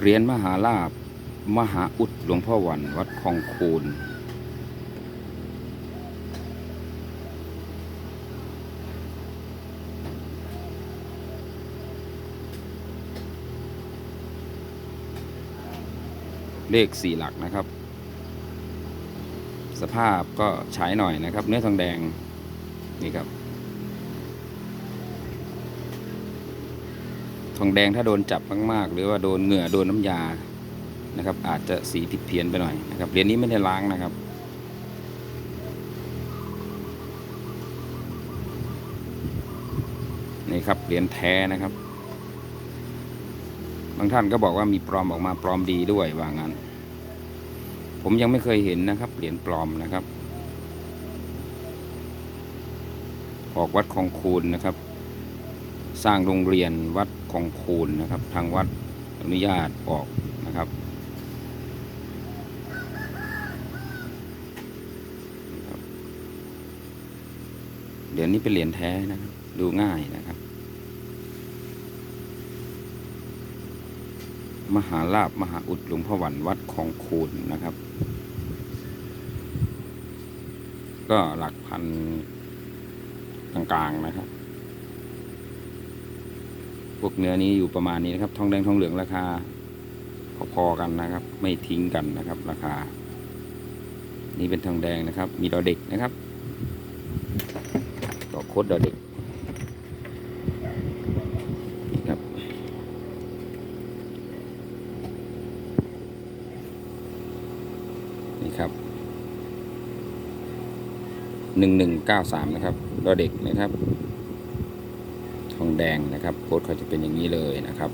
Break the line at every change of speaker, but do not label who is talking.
เหรียญมหาลาบมหาอุดหลวงพ่อวันวัดคลองคูนเลขสี่หลักนะครับ สภาพก็ใช้หน่อยนะครับ เนื้อทองแดงนี่ครับ ทองแดงถ้าโดนจับมากๆ หรือว่าโดนเหงื่อโดนน้ำยานะครับ อาจจะสีผิดเพี้ยนไปหน่อยนะครับเหรียญนี้ไม่ได้ล้างนะครับ นี่ครับเหรียญแท้นะครับ บางท่านก็บอกว่ามีปลอมออกมาปลอมดีด้วยว่างั้น ผมยังไม่เคยเห็นนะครับเหรียญปลอมนะครับ ออกวัดคองคูนนะครับ สร้างโรงเรียนวัดคองคูนนะครับ ทางวัดอนุญาตออกนะครับเหรียญนี้เป็นเหรียญแท้นะครับ ดูง่ายนะครับ มหาลาบมหาอุดหลวงพ่อวันวัดคองคูนนะครับ ก็หลักพันกลางๆนะครับ พวกเนื้อนี้อยู่ประมาณนี้นะครับ ทองแดงทองเหลืองราคาพอๆกันนะครับ ไม่ทิ้งกันนะครับ ราคา นี่เป็นทองแดงนะครับ มีดอเด็กนะครับต่อโคดดอเด็กนี่ครับ นี่ครับหนึ่งหนึ่งเก้าสามนะครับดอเด็กนะครับ ทองแดงนะครับโค้ดเขาจะเป็นอย่างนี้เลยนะครับ